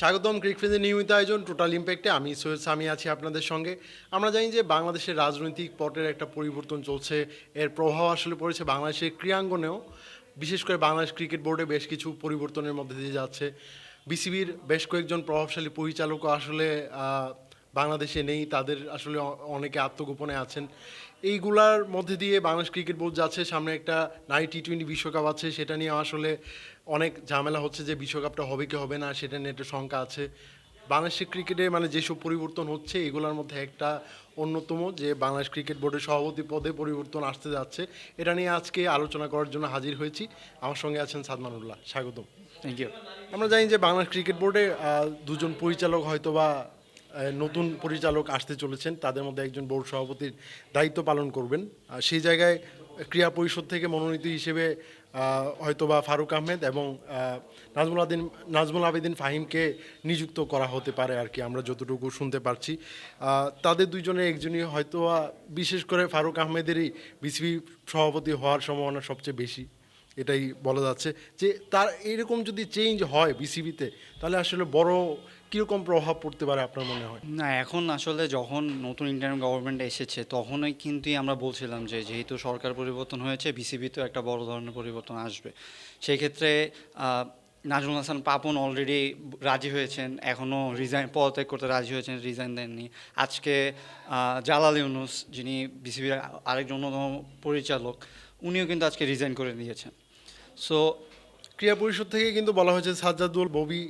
স্বাগতম ক্রিকফিজের নিয়মিত আয়োজন টোটাল ইম্প্যাক্টে আমি সৈয়দ সামি আছি আপনাদের সঙ্গে। আমরা জানি যে বাংলাদেশের রাজনৈতিক পটের একটা পরিবর্তন চলছে। এর প্রভাব আসলে পড়েছে বাংলাদেশের ক্রীড়াঙ্গনেও। বিশেষ করে বাংলাদেশ ক্রিকেট বোর্ডে বেশ কিছু পরিবর্তনের মধ্যে দিয়ে যাচ্ছে। বিসিবির বেশ কয়েকজন প্রভাবশালী পরিচালকও আসলে বাংলাদেশে নেই। তাদের আসলে অনেকে আত্মগোপনে আছেন। এইগুলার মধ্যে দিয়ে বাংলাদেশ ক্রিকেট বোর্ড যাচ্ছে সামনে একটা নাইট টি টোয়েন্টি বিশ্বকাপ আছে সেটা নিয়ে আসলে অনেক ঝামেলা হচ্ছে যে বিশ্বকাপটা হবে কি হবে না সেটা নিয়ে একটা শঙ্কা আছে। বাংলাদেশের ক্রিকেটে মানে যেসব পরিবর্তন হচ্ছে এগুলোর মধ্যে একটা অন্যতম যে বাংলাদেশ ক্রিকেট বোর্ডের সভাপতি পদে পরিবর্তন আসতে যাচ্ছে এটা নিয়ে আজকে আলোচনা করার জন্য হাজির হয়েছি। আমার সঙ্গে আছেন সাদমানুল্লাহ স্বাগতম। থ্যাংক ইউ আমরা জানি যে বাংলাদেশ ক্রিকেট বোর্ডে দুজন পরিচালক হয়তো বা নতুন পরিচালক আসতে চলেছেন। তাদের মধ্যে একজন বোর্ড সভাপতির দায়িত্ব পালন করবেন। সেই জায়গায় ক্রীড়া পরিষদ থেকে মনোনীত হিসেবে হয়তোবা ফারুক আহমেদ এবং নাজমুল আদিন, নাজমুল আবেদিন ফাহিমকে নিযুক্ত করা হতে পারে আর কি, আমরা যতটুকু শুনতে পারছি। তাদের দুইজনের একজনই হয়তো বিশেষ করে ফারুক আহমেদেরই বিসিবি সভাপতি হওয়ার সম্ভাবনা সবচেয়ে বেশি। এটাই বলা যাচ্ছে যে তার এরকম যদি চেঞ্জ হয় বিসিবিতে তাহলে আসলে বড় কীরকম প্রভাব পড়তে পারে আপনার মনে হয়? না এখন আসলে যখন নতুন ইন্টারিম গভর্নমেন্ট এসেছে তখনই কিন্তু আমরা বলছিলাম যে যেহেতু সরকার পরিবর্তন হয়েছে বিসিবিতেও একটা বড় ধরনের পরিবর্তন আসবে। সেই ক্ষেত্রে আহ, নাজমুল হাসান পাপন অলরেডি রাজি হয়েছেন এখনও রিজাইন পদত্যাগ করতে রাজি হয়েছেন রিজাইন দেননি। আজকে জালাল ইউনুস যিনি বিসিবির আরেকজন অন্যতম পরিচালক উনিও কিন্তু আজকে রিজাইন করে দিয়েছেন। সো ক্রীড়া পরিষদ থেকে কিন্তু বলা হয়েছে সাজ্জাদুল ববি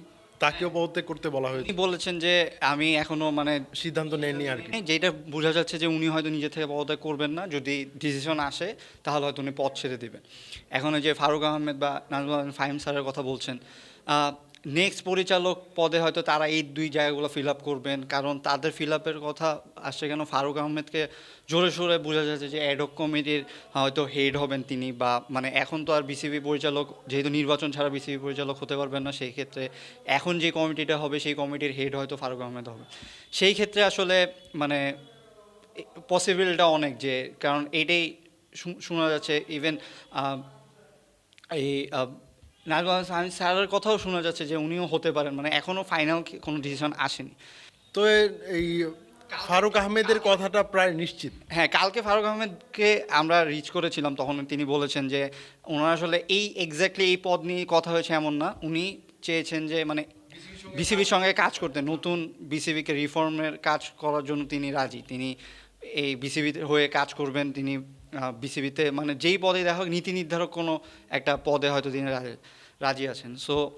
তাকেও পদত্যাগ করতে বলা হয়েছে। উনি বলেছেন যে আমি এখনও মানে সিদ্ধান্ত নেননি আর কি। যেটা বোঝা যাচ্ছে যে উনি হয়তো নিজে থেকে পদত্যাগ করবেন না। যদি ডিসিশন আসে তাহলে হয়তো উনি পথ ছেড়ে দেবেন। এখন ওই যে ফারুক আহমেদ বা নাজমুল ফাহিম স্যারের কথা বলছেন নেক্সট পরিচালক পদে হয়তো তারা এই দুই জায়গাগুলো ফিল আপ করবেন। কারণ তাদের ফিল আপের কথা আসছে কেন? ফারুক আহমেদকে জোরে সোরে বোঝা যাচ্ছে যে অ্যাডক কমিটির হয়তো হেড হবেন তিনি বা মানে এখন তো আর বিসিবি পরিচালক যেহেতু নির্বাচন ছাড়া বিসিবি পরিচালক হতে পারবেন না, সেই ক্ষেত্রে এখন যে কমিটিটা হবে সেই কমিটির হেড হয়তো ফারুক আহমেদ হবে। সেই ক্ষেত্রে আসলে মানে পসিবিলিটা অনেক যে, কারণ এটাই শোনা যাচ্ছে ইভেন এই নাজমুল হাসান স্যারের কথাও শোনা যাচ্ছে যে উনিও হতে পারেন। মানে এখনও ফাইনাল কোনো ডিসিশন আসেনি। তো এই ফারুক আহমেদের কথাটা প্রায় নিশ্চিত। হ্যাঁ কালকে ফারুক আহমেদকে আমরা রিচ করেছিলাম তখন তিনি বলেছেন যে ওনার আসলে এই এক্স্যাক্টলি এই পদ নিয়ে কথা হয়েছে এমন না। উনি চেয়েছেন যে মানে বিসিবির সঙ্গে কাজ করতে নতুন বিসিবিকে রিফর্মের কাজ করার জন্য তিনি রাজি। তিনি এই বিসিবিতে হয়ে কাজ করবেন তিনি বিসিবিতে মানে যেই পদে দেখা হোক নীতি নির্ধারক কোনো একটা পদে হয়তো তিনি রাজি- আছেন। সো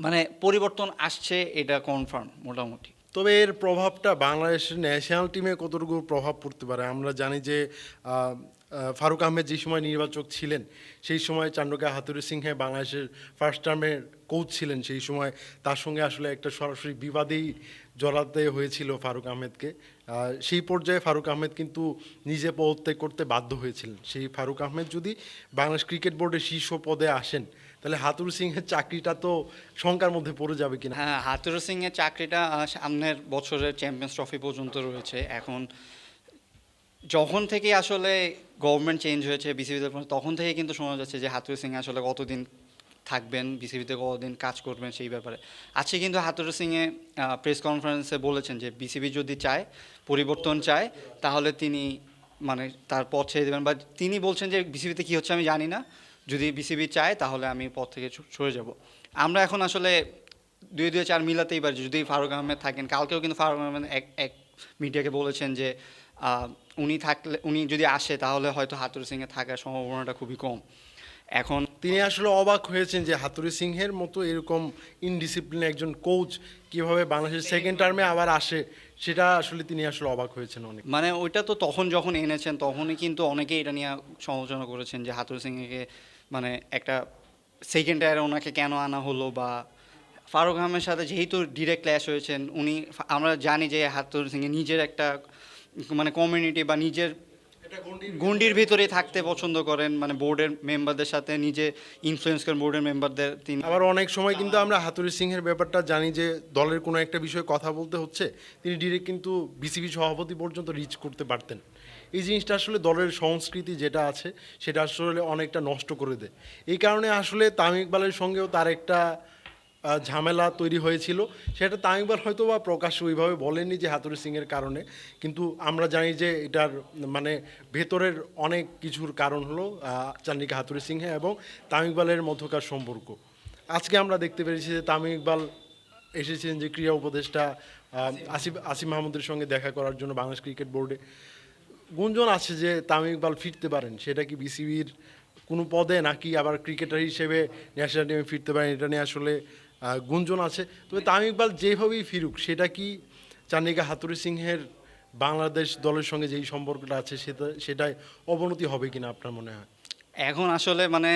মানে পরিবর্তন আসছে এটা কনফার্ম মোটামুটি। তবে এর প্রভাবটা বাংলাদেশের ন্যাশনাল টিমে কতটুকু প্রভাব পড়তে পারে? আমরা জানি যে ফারুক আহমেদ যে সময় নির্বাচক ছিলেন সেই সময় চান্ডকা হাতুরি সিংহে বাংলাদেশের ফার্স্ট টার্মের কোচ ছিলেন। সেই সময় তার সঙ্গে আসলে একটা সরাসরি বিবাদেই জড়াতে হয়েছিল ফারুক আহমেদকে। আহ, সেই পর্যায়ে ফারুক আহমেদ কিন্তু নিজে পদত্যাগ করতে বাধ্য হয়েছিলেন। সেই ফারুক আহমেদ যদি বাংলাদেশ ক্রিকেট বোর্ডের শীর্ষ পদে আসেন, তাহলে হাতুর সিংহের চাকরিটা তো শঙ্কার মধ্যে পড়ে যাবে কিনা? হ্যাঁ হাতুর সিং এর চাকরিটা সামনের বছরের চ্যাম্পিয়ন্স ট্রফি পর্যন্ত রয়েছে। এখন যখন থেকে আসলে গভর্নমেন্ট চেঞ্জ হয়েছে বিসিবিতে তখন থেকে কিন্তু শোনা যাচ্ছে যে হাতুর সিং আসলে কতদিন থাকবেন, বিসিবিতে কতদিন কাজ করবেন সেই ব্যাপারে। আজকে কিন্তু হাতুরু সিংয়ে প্রেস কনফারেন্সে বলেছেন যে বিসিবি যদি চায়, পরিবর্তন চায়, তাহলে তিনি মানে তার পথ ছেড়ে দেবেন। বা তিনি বলছেন যে বিসিবিতে কী হচ্ছে আমি জানি না। যদি বিসিবি চায়, তাহলে আমি পথ থেকে সরে যাব। আমরা এখন আসলে দুই দুই, চার মিলাতেই পারি। যদি ফারুক আহমেদ থাকেন, কালকেও কিন্তু ফারুক আহমেদ এক এক মিডিয়াকে বলেছেন যে উনি থাকলে, উনি যদি আসে, তাহলে হয়তো হাতুর সিংয়ে থাকার সম্ভাবনাটা খুবই কম। এখন তিনি আসলে অবাক হয়েছেন যে হাতুরি সিংহের মতো এরকম ইনডিসিপ্লিন একজন কোচ কীভাবে বাংলাদেশের সেকেন্ড টার্মে আবার আসে সেটা আসলে তিনি আসলে অবাক হয়েছেন অনেক। মানে ওইটা তো তখন যখন এনেছেন তখনই কিন্তু অনেকেই এটা নিয়ে সমালোচনা করেছেন যে হাতুর সিংহকে মানে একটা সেকেন্ড টায়ারে ওনাকে কেন আনা হলো বা ফারুক আহমেদের সাথে যেহেতু ডিরেক্ট ক্ল্যাশ হয়েছেন উনি আমরা জানি যে হাতুর সিংয়ে নিজের একটা মানে কমিউনিটি বা নিজের গন্ডির ভিতরে। থাকতে পছন্দ করেন মানে বোর্ডের মেম্বারদের সাথে নিজে ইনফ্লুয়েন্স করেন বোর্ডের মেম্বারদের তিনি আবার অনেক সময় কিন্তু আমরা হাতুরি সিংহের ব্যাপারটা জানি যে দলের কোনো একটা বিষয়ে কথা বলতে হচ্ছে তিনি ডিরেক্ট কিন্তু বিসিবি সভাপতি পর্যন্ত রিচ করতে পারতেন। এই জিনিসটা আসলে দলের সংস্কৃতি যেটা আছে সেটা আসলে অনেকটা নষ্ট করে দেয়। এই কারণে আসলে তামিম ইকবালের সঙ্গেও তার একটা ঝামেলা তৈরি হয়েছিল। সেটা তামিকবাল হয়তো বা প্রকাশ্য ওইভাবে বলেননি যে হাতুরি সিংয়ের কারণে। কিন্তু আমরা জানি যে এটার মানে ভেতরের অনেক কিছুর কারণ হলো চান্দিকা হাতুরি সিংহে এবং তামিকবালের মধ্যকার সম্পর্ক। আজকে আমরা দেখতে পেরেছি যে তামিম ইকবাল এসেছেন যে ক্রীড়া উপদেষ্টা আসিফ আসিফ মাহমুদের সঙ্গে দেখা করার জন্য বাংলাদেশ ক্রিকেট বোর্ডে। গুঞ্জন আছে যে তামিম ইকবাল ফিরতে পারেন। সেটা কি বিসিবির কোনো পদে নাকি আবার ক্রিকেটার হিসেবে ন্যাশনাল টিমে ফিরতে পারেন? এটা নিয়ে আসলে গুঞ্জন আছে। তবে তামিম ইকবাল যেভাবেই ফিরুক, সেটা কি চান্দিকা হাতুরি সিংহের বাংলাদেশ দলের সঙ্গে যেই সম্পর্কটা আছে, সেটা সেটাই অবনতি হবে কিনা আপনার মনে হয়? এখন আসলে মানে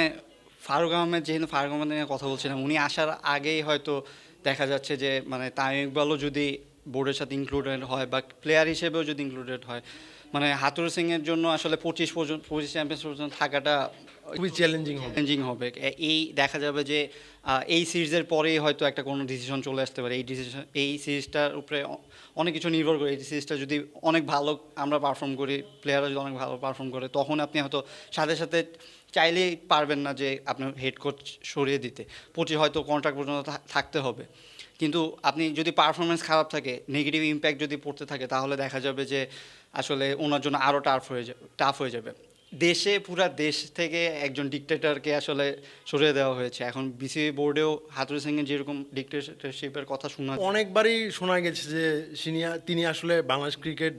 ফারুক আহমেদ, যেহেতু ফারুক আহমেদ নিয়ে কথা বলছিলাম, উনি আসার আগেই হয়তো দেখা যাচ্ছে যে মানে তামিম ইকবালও যদি বোর্ডের সাথে ইনক্লুডেড হয় বা প্লেয়ার হিসেবেও যদি ইনক্লুডেড হয় মানে হাতুর সিংয়ের জন্য আসলে পঁচিশ পর্যন্ত পঁচিশ চ্যাম্পিয়ন্স পর্যন্ত থাকাটা খুবই চ্যালেঞ্জিং চ্যালেঞ্জিং হবে। এই দেখা যাবে যে এই সিরিজের পরেই হয়তো একটা কোনো ডিসিশন চলে আসতে পারে। এই ডিসিশন এই সিরিজটার উপরে অনেক কিছু নির্ভর করে। এই সিরিজটা যদি অনেক ভালো আমরা পারফর্ম করি প্লেয়াররা যদি অনেক ভালো পারফর্ম করে তখন আপনি হয়তো সাথে সাথে চাইলেই পারবেন না যে আপনার হেড কোচ সরিয়ে দিতে। পঁচিশ হয়তো কন্ট্রাক্ট পর্যন্ত থাকতে হবে। কিন্তু আপনি যদি পারফরমেন্স খারাপ থাকে নেগেটিভ ইম্প্যাক্ট যদি পড়তে থাকে তাহলে দেখা যাবে যে আসলে ওনার জন্য আরও টাফ হয়ে যাবে টাফ হয়ে যাবে। দেশে পুরা দেশ থেকে একজন ডিকটেটরকে আসলে সরিয়ে দেওয়া হয়েছে। এখন বিসিবি বোর্ডেও হাতুর সিংয়ের যেরকম ডিকটেটরশিপের কথা শোনা অনেকবারই শোনা গেছে যে সিনিয়া তিনি আসলে বাংলাদেশ ক্রিকেট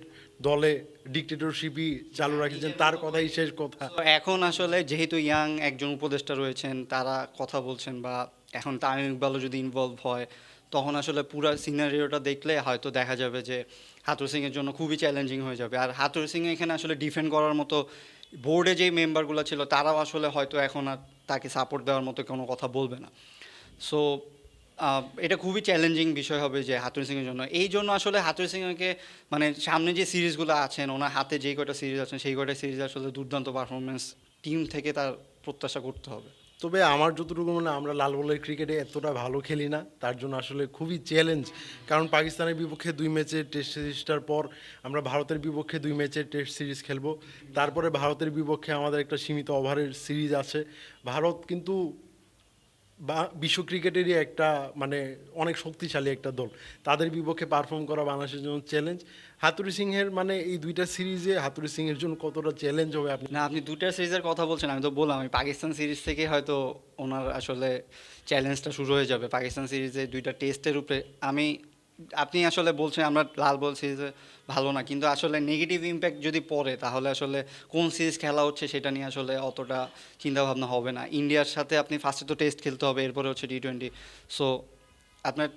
দলে ডিকটেটরশিপই চালু রাখেছেন তার কথাই শেষ কথা। এখন আসলে যেহেতু ইয়াং একজন উপদেষ্টা রয়েছেন তারা কথা বলছেন বা এখন তামিম ইকবালও যদি ইনভলভ হয় তখন আসলে পুরো সিনারিওটা দেখলে হয়তো দেখা যাবে যে হাতুর সিংয়ের জন্য খুবই চ্যালেঞ্জিং হয়ে যাবে। আর হাতুর সিং এখানে আসলে ডিফেন্ড করার মতো বোর্ডে যেই মেম্বারগুলো ছিল, তারাও আসলে হয়তো এখন আর তাকে সাপোর্ট দেওয়ার মতো কোনো কথা বলবে না। সো এটা খুবই চ্যালেঞ্জিং বিষয় হবে যে হাতুর সিংয়ের জন্য। এই জন্য আসলে হাতুর সিংকে মানে সামনে যে সিরিজগুলো আছেন, ওনার হাতে যেই কয়টা সিরিজ আছেন সেই কয়টা সিরিজ আসলে দুর্দান্ত পারফরমেন্স টিম থেকে তার প্রত্যাশা করতে হবে। তবে আমার যতটুকু মনে আমরা লাল বলের ক্রিকেটে এতটা ভালো খেলি না, তার জন্য আসলে খুবই চ্যালেঞ্জ কারণ পাকিস্তানের বিপক্ষে দুই ম্যাচে টেস্ট সিরিজটার পর আমরা ভারতের বিপক্ষে দুই ম্যাচে টেস্ট সিরিজ খেলব। তারপরে ভারতের বিপক্ষে আমাদের একটা সীমিত ওভারের সিরিজ আছে। ভারত কিন্তু বা বিশ্ব ক্রিকেটেরই একটা মানে অনেক শক্তিশালী একটা দল। তাদের বিপক্ষে পারফর্ম করা বাংলাদেশের জন্য চ্যালেঞ্জ হাতুরি সিংহের মানে এই দুইটা সিরিজে হাতুরি সিংহের জন্য কতটা চ্যালেঞ্জ হবে আপনি? না, আপনি দুইটা সিরিজের কথা বলছেন, আমি তো বললাম, আমি পাকিস্তান সিরিজ থেকে হয়তো ওনার আসলে চ্যালেঞ্জটা শুরু হয়ে যাবে। পাকিস্তান সিরিজে দুইটা টেস্টের উপরে আমি আপনি আসলে বলছেন, আমরা লাল বল সিরিজে ভালো না, কিন্তু আসলে নেগেটিভ ইম্প্যাক্ট যদি পড়ে, তাহলে আসলে কোন সিরিজ খেলা হচ্ছে সেটা নিয়ে আসলে অতটা চিন্তাভাবনা হবে না। ইন্ডিয়ার সাথে আপনি ফার্স্টে তো টেস্ট খেলতে হবে, এরপরে হচ্ছে টি টোয়েন্টি সো আপনার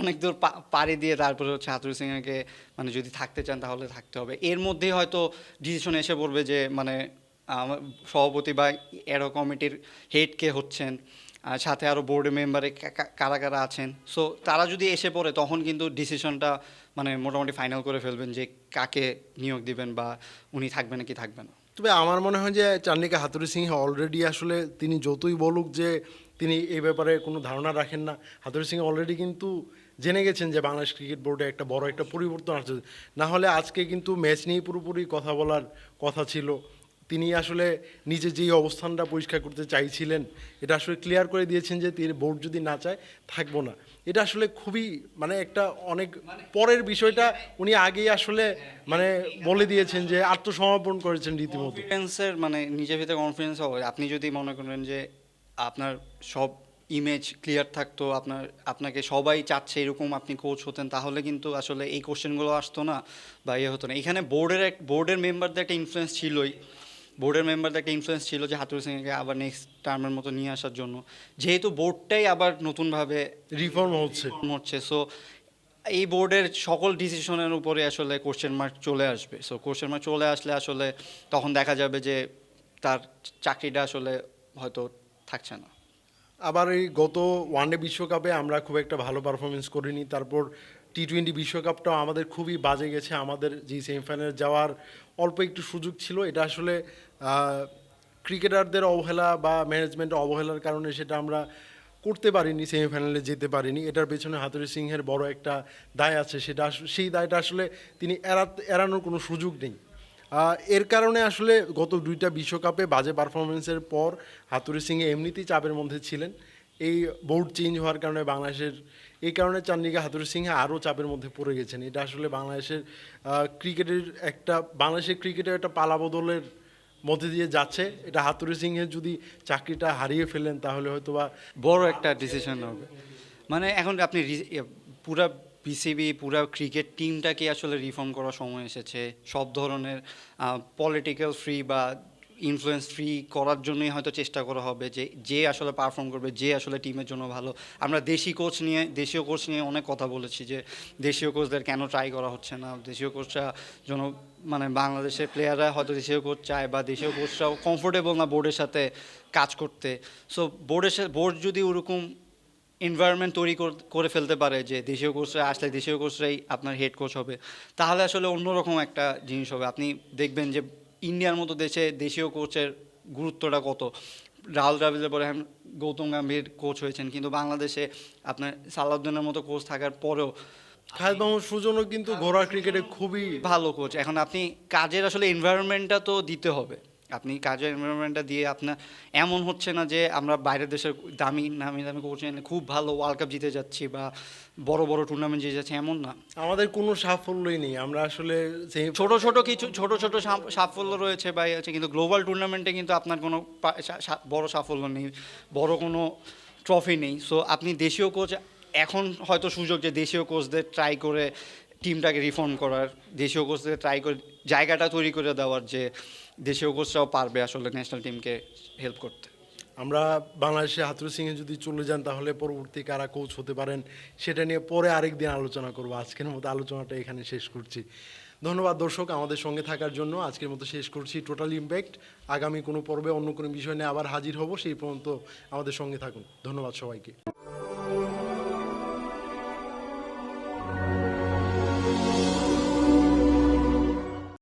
অনেক দূর পাড়ি দিয়ে তারপরে হচ্ছে হাতুর সিংহকে মানে যদি থাকতে চান, তাহলে থাকতে হবে। এর মধ্যেই হয়তো ডিসিশন এসে পড়বে যে মানে সভাপতি বা এরো কমিটির হেড কে হচ্ছেন। সাথে আরও বোর্ডের মেম্বারে কারা কারা আছেন। সো তারা যদি এসে পড়ে, তখন কিন্তু ডিসিশনটা মানে মোটামুটি ফাইনাল করে ফেলবেন যে কাকে নিয়োগ দিবেন বা উনি থাকবেন কি থাকবেন তবে আমার মনে হয় যে চান্দিকা হাতুরি সিংহে অলরেডি আসলে তিনি যতই বলুক যে তিনি এই ব্যাপারে কোনো ধারণা রাখেন না। হাতুরি সিং অলরেডি কিন্তু জেনে গেছেন যে বাংলাদেশ ক্রিকেট বোর্ডে একটা বড় একটা পরিবর্তন আসছে। না হলে আজকে কিন্তু ম্যাচ নিয়ে পুরোপুরি কথা বলার কথা ছিল। তিনি আসলে নিজে যেই অবস্থানটা পরিষ্কার করতে চাইছিলেন এটা আসলে ক্লিয়ার করে দিয়েছেন যে তিনি বোর্ড যদি না চায় থাকব না। এটা আসলে খুবই মানে একটা অনেক পরের বিষয়টা উনি আগেই আসলে মানে বলে দিয়েছেন যে আত্মসমর্পণ করেছেন রীতিমতো। কনফিডেন্সের মানে নিজের ভিতরে কনফিডেন্স হবে। আপনি যদি মনে করেন যে আপনার সব ইমেজ ক্লিয়ার থাকতো আপনার আপনাকে সবাই চাচ্ছে এরকম আপনি কোচ হতেন তাহলে কিন্তু আসলে এই কোশ্চেনগুলো আসতো না বা ইয়ে হতো না। এখানে বোর্ডের এক বোর্ডের মেম্বারদের একটা ইনফ্লুয়েন্স ছিলই। বোর্ডের মেম্বারদের একটা ইনফ্লুয়েন্স ছিল যে হাতুর সিংকে আবার নেক্সট টার্মের মতো নিয়ে আসার জন্য। যেহেতু বোর্ডটাই আবার নতুনভাবে রিফর্ম হচ্ছে। হচ্ছে সো এই বোর্ডের সকল ডিসিশনের উপরে আসলে কোশ্চেন মার্ক চলে আসবে। সো কোশ্চেন মার্ক চলে আসলে আসলে তখন দেখা যাবে যে তার চাকরিটা আসলে হয়তো থাকছে না। আবার এই গত ওয়ানডে বিশ্বকাপে আমরা খুব একটা ভালো পারফরমেন্স করিনি তারপর টি টোয়েন্টি বিশ্বকাপটাও আমাদের খুবই বাজে গেছে, আমাদের যে সেমিফাইনালে যাওয়ার অল্প একটু সুযোগ ছিল, এটা আসলে ক্রিকেটারদের অবহেলা বা ম্যানেজমেন্টের অবহেলার কারণে সেটা আমরা করতে পারিনি সেমিফাইনালে যেতে পারিনি। এটার পেছনে হাতুরি সিংহের বড় একটা দায় আছে, সেটা সেই দায়টা আসলে তিনি এড়াতে এড়ানোর কোনো সুযোগ নেই। এর কারণে আসলে গত দুইটা বিশ্বকাপে বাজে পারফরমেন্সের পর হাতুরি সিং এমনিতেই চাপের মধ্যে ছিলেন। এই বোর্ড চেঞ্জ হওয়ার কারণে বাংলাদেশের, এই কারণে চান্দিকা হাতুরি সিংহে আরও চাপের মধ্যে পড়ে গেছেন। এটা আসলে বাংলাদেশের ক্রিকেটের একটা, বাংলাদেশের ক্রিকেটের একটা পালাবদলের মধ্যে দিয়ে যাচ্ছে। এটা হাতুরি সিংহের যদি চাকরিটা হারিয়ে ফেলেন, তাহলে হয়তো বা বড় একটা ডিসিশন হবে। মানে এখন আপনি পুরা বিসিবি পুরা ক্রিকেট টিমটাকে আসলে রিফর্ম করার সময় এসেছে। সব ধরনের পলিটিক্যাল ফ্রি বা ইনফ্লুয়েন্স ফ্রি করার জন্যই হয়তো চেষ্টা করা হবে যে যে আসলে পারফর্ম করবে, যে আসলে টিমের জন্য ভালো। আমরা দেশি কোচ নিয়ে, দেশীয় কোচ নিয়ে অনেক কথা বলেছি যে, দেশীয় কোচদের কেন ট্রাই করা হচ্ছে না? দেশীয় কোচরা যেন মানে বাংলাদেশের প্লেয়াররা হয়তো দেশীয় কোচ চায় বা দেশীয় কোচরাও কমফোর্টেবল না বোর্ডের সাথে কাজ করতে। সো বোর্ডের সাথে বোর্ড যদি ওরকম এনভায়রনমেন্ট তৈরি কর- করে ফেলতে পারে যে, দেশীয় কোচরা আসলে দেশীয় কোচরাই আপনার হেড কোচ হবে, তাহলে আসলে অন্যরকম একটা জিনিস হবে। আপনি দেখবেন যে ইন্ডিয়ার মতো দেশে দেশীয় কোচের গুরুত্বটা কত? রাহুল দ্রাবিড়ের পরে এখন গৌতম গম্ভীর কোচ হয়েছেন কিন্তু বাংলাদেশে আপনার সালাউদ্দিনের মতো কোচ থাকার পরেও খালেদ মাহমুদ সুজনও কিন্তু ঘোড়া ক্রিকেটে খুবই ভালো কোচ এখন আপনি কাজের আসলে এনভায়রনমেন্টটা তো দিতে হবে। আপনি কাজের এনভায়রনমেন্টটা দিয়ে আপনার এমন হচ্ছে না যে আমরা বাইরের দেশের দামি নামি দামি কোচ এনে খুব ভালো ওয়ার্ল্ড কাপ জিতে যাচ্ছি বা বড় বড় টুর্নামেন্ট জিতে যাচ্ছি এমন না। আমাদের কোনো সাফল্যই নেই। আমরা আসলে ছোট ছোট কিছু ছোট ছোট সাফ- সাফল্য রয়েছে বা আছে কিন্তু গ্লোবাল টুর্নামেন্টে কিন্তু আপনার কোনো বড় সাফল্য নেই বড় কোনো ট্রফি নেই। সো আপনি দেশীয় কোচ এখন হয়তো সুযোগ যে দেশীয় কোচদের ট্রাই করে টিমটাকে রিফর্ম করার দেশীয় কোচদের ট্রাই করে জায়গাটা তৈরি করে দেওয়ার যে দেশীয় কোচরাও পারবে আসলে ন্যাশনাল টিমকে হেল্প করতে। আমরা বাংলাদেশে হাতুরু সিংহে যদি চলে যান, তাহলে পরবর্তী কারা কোচ হতে পারেন, সেটা নিয়ে পরে আরেক দিন আলোচনা করব। আজকের মতো আলোচনাটা এখানে শেষ করছি। ধন্যবাদ দর্শক আমাদের সঙ্গে থাকার জন্য। আজকের মতো শেষ করছি। টোটাল ইম্প্যাক্ট আগামী কোনো পর্বে অন্য কোনো বিষয় নিয়ে আবার হাজির হব, সেই পর্যন্ত আমাদের সঙ্গে থাকুন। ধন্যবাদ সবাইকে।